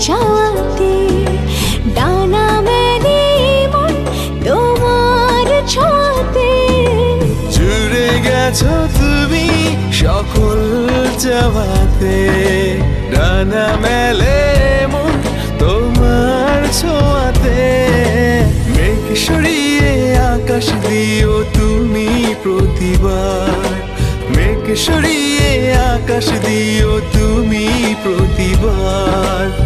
চাওয়াতে। ডানা মেলে তোমার ছোঁয়াতে। জুড়ে গেছো তুমি সকল চাওয়াতে। ডানা মেলে তোমার ছোঁয়াতে। মেঘ আকাশ দিও তুমি প্রতিবার। মেঘ সরিয়ে আকাশ দিও তুমি প্রতিবার।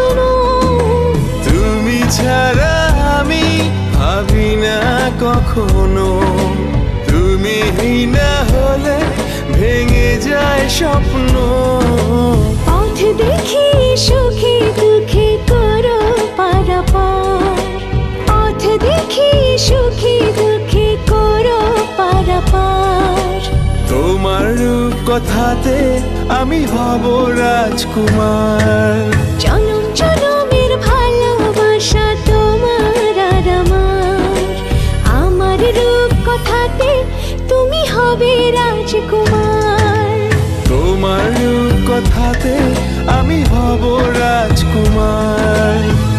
কখনো। তুমি না হলে ভেঙে যায় স্বপ্ন। পথ দেখি সুখে দুঃখে করো পারাপার। পথ দেখি সুখে দুঃখে করো পারাপার। তোমার রূপ কথাতে আমি হব রাজকুমার। হবে রাজকুমার তোমার কথাতে আমি হব রাজকুমার।